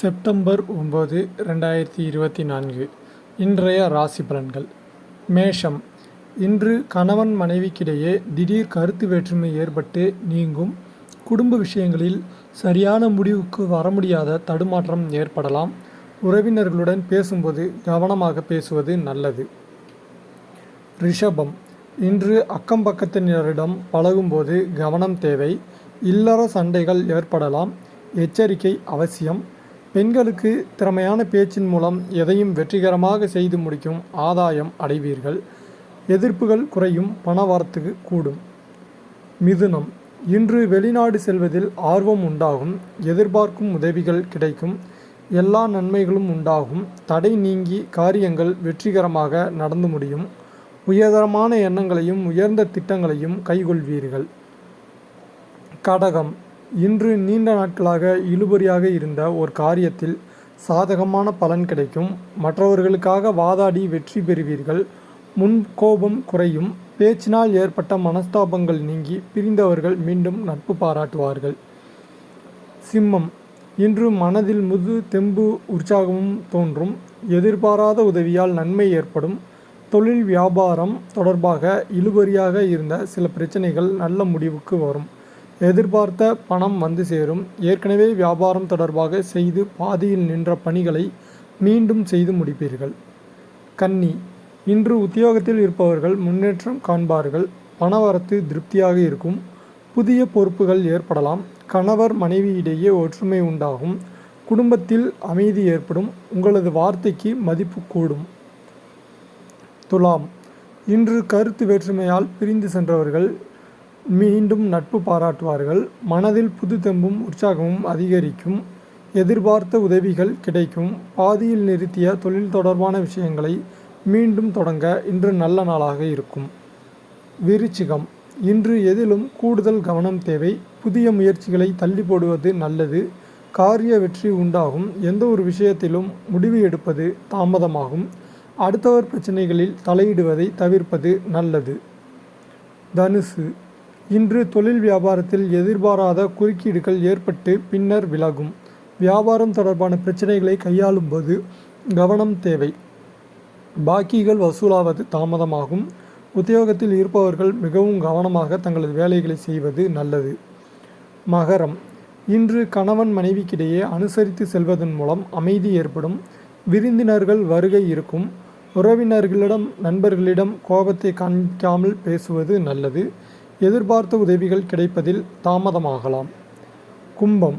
September ஒம்பது ரெண்டாயிரத்தி இருபத்தி நான்கு. இன்றைய ராசி பலன்கள். மேஷம். இன்று கணவன் மனைவிக்கிடையே திடீர் கருத்து வேற்றுமை ஏற்பட்டு நீங்கும். குடும்ப விஷயங்களில் சரியான முடிவுக்கு வர முடியாத தடுமாற்றம் ஏற்படலாம். உறவினர்களுடன் பேசும்போது கவனமாக பேசுவது நல்லது. ரிஷபம். இன்று அக்கம் பக்கத்தினரிடம் பழகும்போது கவனம் தேவை. இல்லற சண்டைகள் ஏற்படலாம். எச்சரிக்கை அவசியம். பெண்களுக்கு திறமையான பேச்சின் மூலம் எதையும் வெற்றிகரமாக செய்து முடிக்கும் ஆதாயம் அடைவீர்கள். எதிர்ப்புகள் குறையும் பணவரத்துக்கு கூடும். மிதுனம். இன்று வெளிநாடு செல்வதில் ஆர்வம் உண்டாகும் எதிர்பார்க்கும் உதவிகள் கிடைக்கும் எல்லா நன்மைகளும் உண்டாகும் தடை நீங்கி காரியங்கள் வெற்றிகரமாக நடந்து முடியும் உயர்தரமான எண்ணங்களையும் உயர்ந்த திட்டங்களையும் கைகொள்வீர்கள். கடகம். இன்று நீண்ட நாட்களாக இழுபறியாக இருந்த ஒரு காரியத்தில் சாதகமான பலன் கிடைக்கும். மற்றவர்களுக்காக வாதாடி வெற்றி பெறுவீர்கள். முன் கோபம் குறையும். பேச்சினால் ஏற்பட்ட மனஸ்தாபங்கள் நீங்கி பிரிந்தவர்கள் மீண்டும் நட்பு பாராட்டுவார்கள். சிம்மம். இன்று மனதில் முது தெம்பு உற்சாகமும் தோன்றும். எதிர்பாராத உதவியால் நன்மை ஏற்படும். தொழில் வியாபாரம் தொடர்பாக இழுபறியாக இருந்த சில பிரச்சனைகள் நல்ல முடிவுக்கு வரும். எதிர்பார்த்த பணம் வந்து சேரும். ஏற்கனவே வியாபாரம் தொடர்பாக செய்து பாதியில் நின்ற பணிகளை மீண்டும் செய்து முடிப்பீர்கள். கன்னி இன்று உத்தியோகத்தில் இருப்பவர்கள் முன்னேற்றம் காண்பார்கள். பணவரத்து திருப்தியாக இருக்கும். புதிய பொறுப்புகள் ஏற்படலாம். கணவர் மனைவியிடையே ஒற்றுமை உண்டாகும். குடும்பத்தில் அமைதி ஏற்படும். உங்களது வார்த்தைக்கு மதிப்பு கூடும். துலாம் இன்று கருத்து வேற்றுமையால் பிரிந்து சென்றவர்கள் மீண்டும் நட்பு பாராட்டுவார்கள். மனதில் புதுதெம்பும் உற்சாகமும் அதிகரிக்கும். எதிர்பார்த்த உதவிகள் கிடைக்கும். பாதியில் நிறுத்திய தொழில் தொடர்பான விஷயங்களை மீண்டும் தொடங்க இன்று நல்ல நாளாக இருக்கும். விருச்சிகம். இன்று எதிலும் கூடுதல் கவனம் தேவை. புதிய முயற்சிகளை தள்ளி போடுவது நல்லது. காரிய வெற்றி உண்டாகும். எந்த ஒரு விஷயத்திலும் முடிவு எடுப்பது தாமதமாகும். அடுத்தவர் பிரச்சனைகளில் தலையிடுவதை தவிர்ப்பது நல்லது. தனுசு. இன்று தொழில் வியாபாரத்தில் எதிர்பாராத குறுக்கீடுகள் ஏற்பட்டு பின்னர் விலகும். வியாபாரம் தொடர்பான பிரச்சனைகளை கையாளும் போது கவனம் தேவை. பாக்கிகள் வசூலாவது தாமதமாகும். உத்தியோகத்தில் இருப்பவர்கள் மிகவும் கவனமாக தங்களது வேலைகளை செய்வது நல்லது. மகரம். இன்று கணவன் மனைவிக்கிடையே அனுசரித்து செல்வதன் மூலம் அமைதி ஏற்படும். விருந்தினர்கள் வருகை இருக்கும். உறவினர்களிடம் நண்பர்களிடம் கோபத்தை காண்பிக்காமல் பேசுவது நல்லது. எதிர்பார்த்த உதவிகள் கிடைப்பதில் தாமதமாகலாம். கும்பம்.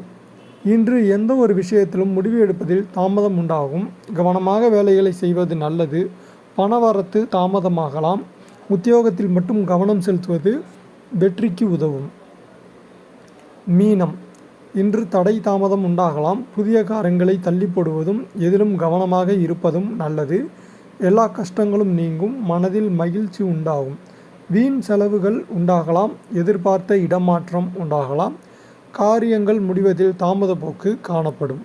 இன்று எந்த ஒரு விஷயத்திலும் முடிவு எடுப்பதில் தாமதம் உண்டாகும். கவனமாக வேலைகளை செய்வது நல்லது. பணவரத்து தாமதமாகலாம். உத்தியோகத்தில் மட்டும் கவனம் செலுத்துவது வெற்றிக்கு உதவும். மீனம். இன்று தடை தாமதம் உண்டாகலாம். புதிய காரங்களை தள்ளி போடுவதும் எதிலும் கவனமாக இருப்பதும் நல்லது. எல்லா கஷ்டங்களும் நீங்கும். மனதில் மகிழ்ச்சி உண்டாகும். வீண் செலவுகள் உண்டாகலாம் எதிர்பார்த்த இடமாற்றம் உண்டாகலாம் காரியங்கள் முடிவதில் தாமதப்போக்கு காணப்படும்.